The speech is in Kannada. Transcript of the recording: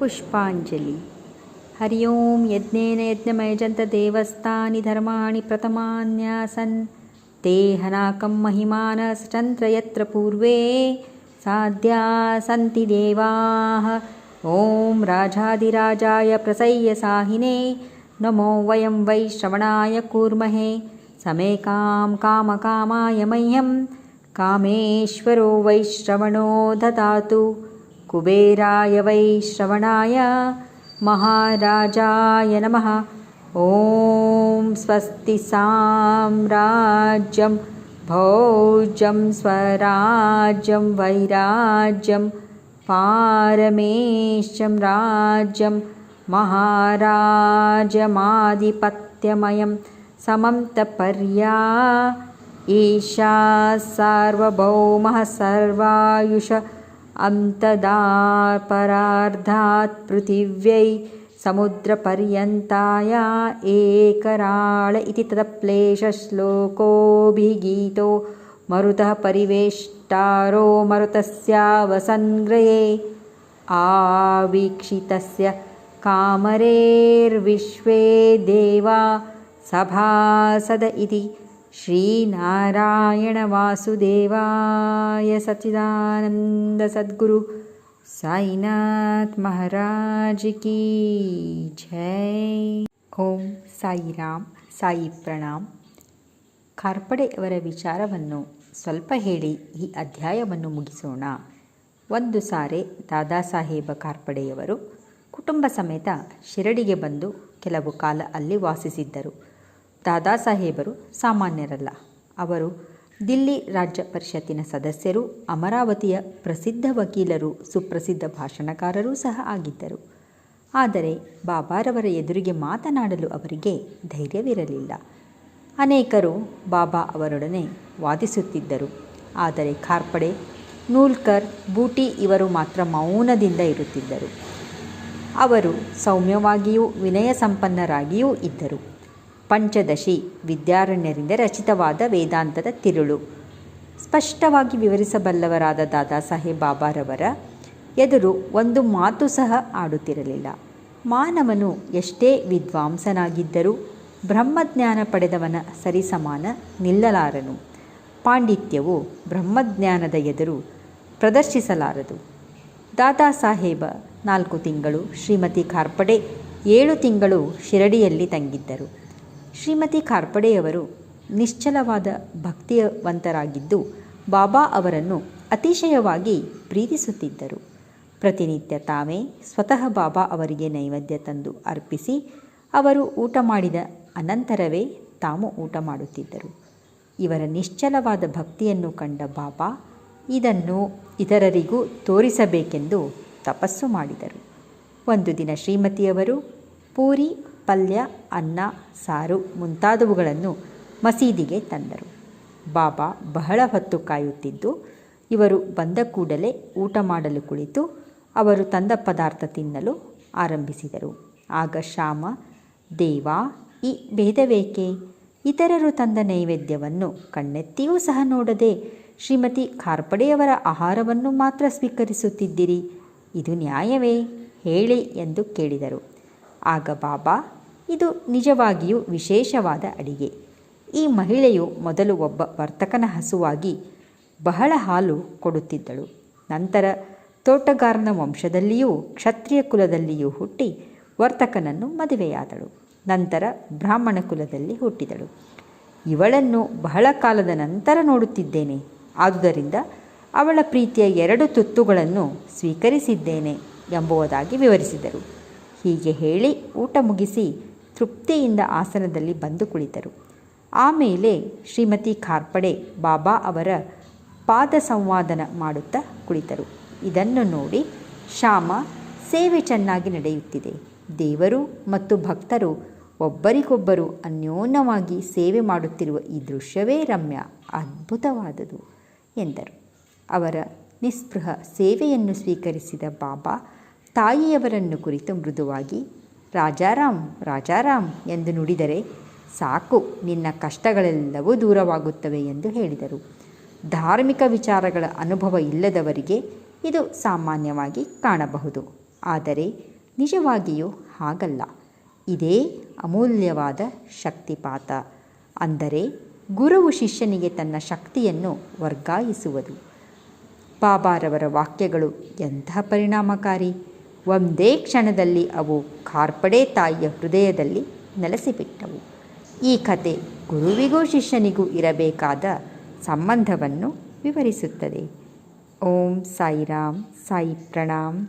पुष्पाञ्जलि। हरि ओं यज्ञेन यज्ञमयजन्त देवस्तानि धर्माणि प्रथमान्यासन्। ते हनाकं महिमानसचन्त्र यत्र पूर्वे साध्या सन्ति देवाः। ॐ राजाधिराजाय प्रसय्य साहिने। नमो वयं वै श्रवणाय कूर्महे। समे कां कामकामाय मह्यं। कामेश्वरो वै श्रवणो ददातु कुबेराय वै श्रवणाय महाराजाय नमः। ॐ स्वस्ति साम्राज्यं भोज्यं स्वराज्यं वैराज्यं पारमेश्यं राज्यं महाराजमाधिपत्यमयं समं तपर्या ईशा सार्वभौमः सर्वायुष अन्तदापरार्धात् पृथिव्यै समुद्रपर्यन्ताया एकराळ इति तदप्लेशश्लोकोऽभिगीतो मरुतः परिवेष्टारो मरुतस्यावसङ्ग्रये आवीक्षितस्य कामरेर्विश्वे देवा सभासद इति श्रीनारायणवासुदेवाय सच्चिदानन्दसद्गुरु ಸಾಯಿನಾಥ್ ಮಹಾರಾಜ್ ಕಿ ಜೈ ಓಂ ಸಾಯಿರಾಮ್ ಸಾಯಿ ಪ್ರಣಾಮ್ ಕಾರ್ಪಡೆಯವರ ವಿಚಾರವನ್ನು ಸ್ವಲ್ಪ ಹೇಳಿ ಈ ಅಧ್ಯಾಯವನ್ನು ಮುಗಿಸೋಣ ಒಂದು ಸಾರೆ ದಾದಾ ಸಾಹೇಬ ಕಾರ್ಪಡೆಯವರು ಕುಟುಂಬ ಸಮೇತ ಶಿರಡಿಗೆ ಬಂದು ಕೆಲವು ಕಾಲ ಅಲ್ಲಿ ವಾಸಿಸಿದ್ದರು ದಾದಾ ಸಾಹೇಬರು ಸಾಮಾನ್ಯರಲ್ಲ. ಅವರು ದಿಲ್ಲಿ ರಾಜ್ಯ ಪರಿಷತ್ತಿನ ಸದಸ್ಯರು, ಅಮರಾವತಿಯ ಪ್ರಸಿದ್ಧ ವಕೀಲರು, ಸುಪ್ರಸಿದ್ಧ ಭಾಷಣಕಾರರೂ ಸಹ ಆಗಿದ್ದರು. ಆದರೆ ಬಾಬಾರವರ ಎದುರಿಗೆ ಮಾತನಾಡಲು ಅವರಿಗೆ ಧೈರ್ಯವಿರಲಿಲ್ಲ. ಅನೇಕರು ಬಾಬಾ ಅವರೊಡನೆ ವಾದಿಸುತ್ತಿದ್ದರು. ಆದರೆ ಖಾರ್ಪಡೆ ನೂಲ್ಕರ್, ಬೂಟಿ ಇವರು ಮಾತ್ರ ಮೌನದಿಂದ ಇರುತ್ತಿದ್ದರು. ಅವರು ಸೌಮ್ಯವಾಗಿಯೂ ವಿನಯ ಸಂಪನ್ನರಾಗಿಯೂ ಇದ್ದರು. ಪಂಚದಶಿ, ವಿದ್ಯಾರಣ್ಯರಿಂದ ರಚಿತವಾದ ವೇದಾಂತದ ತಿರುಳು. ಸ್ಪಷ್ಟವಾಗಿ ವಿವರಿಸಬಲ್ಲವರಾದ ದಾದಾ ಸಾಹೇಬ್ ಬಾಬಾರವರ ಎದುರು ಒಂದು ಮಾತು ಸಹ ಆಡುತ್ತಿರಲಿಲ್ಲ. ಮಾನವನು ಎಷ್ಟೇ ವಿದ್ವಾಂಸನಾಗಿದ್ದರೂ ಬ್ರಹ್ಮಜ್ಞಾನ ಪಡೆದವನ ಸರಿಸಮಾನ ನಿಲ್ಲಲಾರನು. ಪಾಂಡಿತ್ಯವು ಬ್ರಹ್ಮಜ್ಞಾನದ ಎದುರು ಪ್ರದರ್ಶಿಸಲಾರದು. ದಾದಾ ಸಾಹೇಬ ನಾಲ್ಕು ತಿಂಗಳು ಶ್ರೀಮತಿ ಕಾರ್ಪಡೆ, ಏಳು ತಿಂಗಳು ಶಿರಡಿಯಲ್ಲಿ ತಂಗಿದ್ದರು. ಶ್ರೀಮತಿ ಕಾರ್ಪಡೆಯವರು ನಿಶ್ಚಲವಾದ ಭಕ್ತಿಯವಂತರಾಗಿದ್ದು ಬಾಬಾ ಅವರನ್ನು ಅತಿಶಯವಾಗಿ ಪ್ರೀತಿಸುತ್ತಿದ್ದರು. ಪ್ರತಿನಿತ್ಯ ತಾವೇ ಸ್ವತಃ ಬಾಬಾ ಅವರಿಗೆ ನೈವೇದ್ಯ ತಂದು ಅರ್ಪಿಸಿ, ಅವರು ಊಟ ಮಾಡಿದ ಅನಂತರವೇ ತಾವು ಊಟ ಮಾಡುತ್ತಿದ್ದರು. ಇವರ ನಿಶ್ಚಲವಾದ ಭಕ್ತಿಯನ್ನು ಕಂಡ ಬಾಬಾ ಇದನ್ನು ಇತರರಿಗೂ ತೋರಿಸಬೇಕೆಂದು ತಪಸ್ಸು ಮಾಡಿದರು. ಒಂದು ದಿನ ಶ್ರೀಮತಿಯವರು ಪೂರಿ ಪಲ್ಯ, ಅನ್ನ, ಸಾರು ಮುಂತಾದವುಗಳನ್ನು ಮಸೀದಿಗೆ ತಂದರು. ಬಾಬಾ ಬಹಳ ಹೊತ್ತು ಕಾಯುತ್ತಿದ್ದು, ಇವರು ಬಂದ ಕೂಡಲೇ ಊಟ ಮಾಡಲು ಕುಳಿತು ಅವರು ತಂದ ಪದಾರ್ಥ ತಿನ್ನಲು ಆರಂಭಿಸಿದರು. ಆಗ ಶ್ಯಾಮ, ದೇವ, ಈ ಭೇದವೇಕೆ? ಇತರರು ತಂದ ನೈವೇದ್ಯವನ್ನು ಕಣ್ಣೆತ್ತಿಯೂ ಸಹ ನೋಡದೆ ಶ್ರೀಮತಿ ಖಾರ್ಪಡೆಯವರ ಆಹಾರವನ್ನು ಮಾತ್ರ ಸ್ವೀಕರಿಸುತ್ತಿದ್ದಿರಿ, ಇದು ನ್ಯಾಯವೇ? ಹೇಳಿ ಎಂದು ಕೇಳಿದರು. ಆಗ ಬಾಬಾ ಇದು ನಿಜವಾಗಿಯೂ ವಿಶೇಷವಾದ ಅಡಿಗೆ. ಈ ಮಹಿಳೆಯು ಮೊದಲು ಒಬ್ಬ ವರ್ತಕನ ಹಸುವಾಗಿ ಬಹಳ ಹಾಲು ಕೊಡುತ್ತಿದ್ದಳು. ನಂತರ ತೋಟಗಾರನ ವಂಶದಲ್ಲಿಯೂ ಕ್ಷತ್ರಿಯ ಕುಲದಲ್ಲಿಯೂ ಹುಟ್ಟಿ ವರ್ತಕನನ್ನು ಮದುವೆಯಾದಳು. ನಂತರ ಬ್ರಾಹ್ಮಣ ಕುಲದಲ್ಲಿ ಹುಟ್ಟಿದಳು. ಇವಳನ್ನು ಬಹಳ ಕಾಲದ ನಂತರ ನೋಡುತ್ತಿದ್ದೇನೆ. ಆದುದರಿಂದ ಅವಳ ಪ್ರೀತಿಯ ಎರಡು ತುತ್ತುಗಳನ್ನು ಸ್ವೀಕರಿಸಿದ್ದೇನೆ ಎಂಬುವುದಾಗಿ ವಿವರಿಸಿದರು. ಹೀಗೆ ಹೇಳಿ ಊಟ ಮುಗಿಸಿ ತೃಪ್ತಿಯಿಂದ ಆಸನದಲ್ಲಿ ಬಂದು ಕುಳಿತರು. ಆಮೇಲೆ ಶ್ರೀಮತಿ ಖಾರ್ಪಡೆ ಬಾಬಾ ಅವರ ಪಾದ ಸಂವಾದನ ಮಾಡುತ್ತಾ ಕುಳಿತರು. ಇದನ್ನು ನೋಡಿ ಶ್ಯಾಮ ಸೇವೆ ಚೆನ್ನಾಗಿ ನಡೆಯುತ್ತಿದೆ. ದೇವರು ಮತ್ತು ಭಕ್ತರು ಒಬ್ಬರಿಗೊಬ್ಬರು ಅನ್ಯೋನ್ಯವಾಗಿ ಸೇವೆ ಮಾಡುತ್ತಿರುವ ಈ ದೃಶ್ಯವೇ ರಮ್ಯ, ಅದ್ಭುತವಾದುದು ಎಂದರು. ಅವರ ನಿಸ್ಪೃಹ ಸೇವೆಯನ್ನು ಸ್ವೀಕರಿಸಿದ ಬಾಬಾ ತಾಯಿಯವರನ್ನು ಕುರಿತು ಮೃದುವಾಗಿ ರಾಜಾರಾಮ್ ರಾಜಾರಾಮ್ ಎಂದು ನುಡಿದರೆ ಸಾಕು, ನಿನ್ನ ಕಷ್ಟಗಳೆಲ್ಲವೂ ದೂರವಾಗುತ್ತವೆ ಎಂದು ಹೇಳಿದರು. ಧಾರ್ಮಿಕ ವಿಚಾರಗಳ ಅನುಭವ ಇಲ್ಲದವರಿಗೆ ಇದು ಸಾಮಾನ್ಯವಾಗಿ ಕಾಣಬಹುದು. ಆದರೆ ನಿಜವಾಗಿಯೂ ಹಾಗಲ್ಲ. ಇದೇ ಅಮೂಲ್ಯವಾದ ಶಕ್ತಿಪಾತ. ಅಂದರೆ ಗುರುವು ಶಿಷ್ಯನಿಗೆ ತನ್ನ ಶಕ್ತಿಯನ್ನು ವರ್ಗಾಯಿಸುವುದು. ಬಾಬಾರವರ ವಾಕ್ಯಗಳು ಎಂಥ ಪರಿಣಾಮಕಾರಿ? ಒಂದೇ ಕ್ಷಣದಲ್ಲಿ ಅವು ಕಾರ್ಪಡೆ ತಾಯಿಯ ಹೃದಯದಲ್ಲಿ ನೆಲೆಸಿಬಿಟ್ಟವು. ಈ ಕತೆ ಗುರುವಿಗೂ ಶಿಷ್ಯನಿಗೂ ಇರಬೇಕಾದ ಸಂಬಂಧವನ್ನು ವಿವರಿಸುತ್ತದೆ. ಓಂ ಸಾಯಿರಾಮ್, ಸಾಯಿ ಪ್ರಣಾಮ್.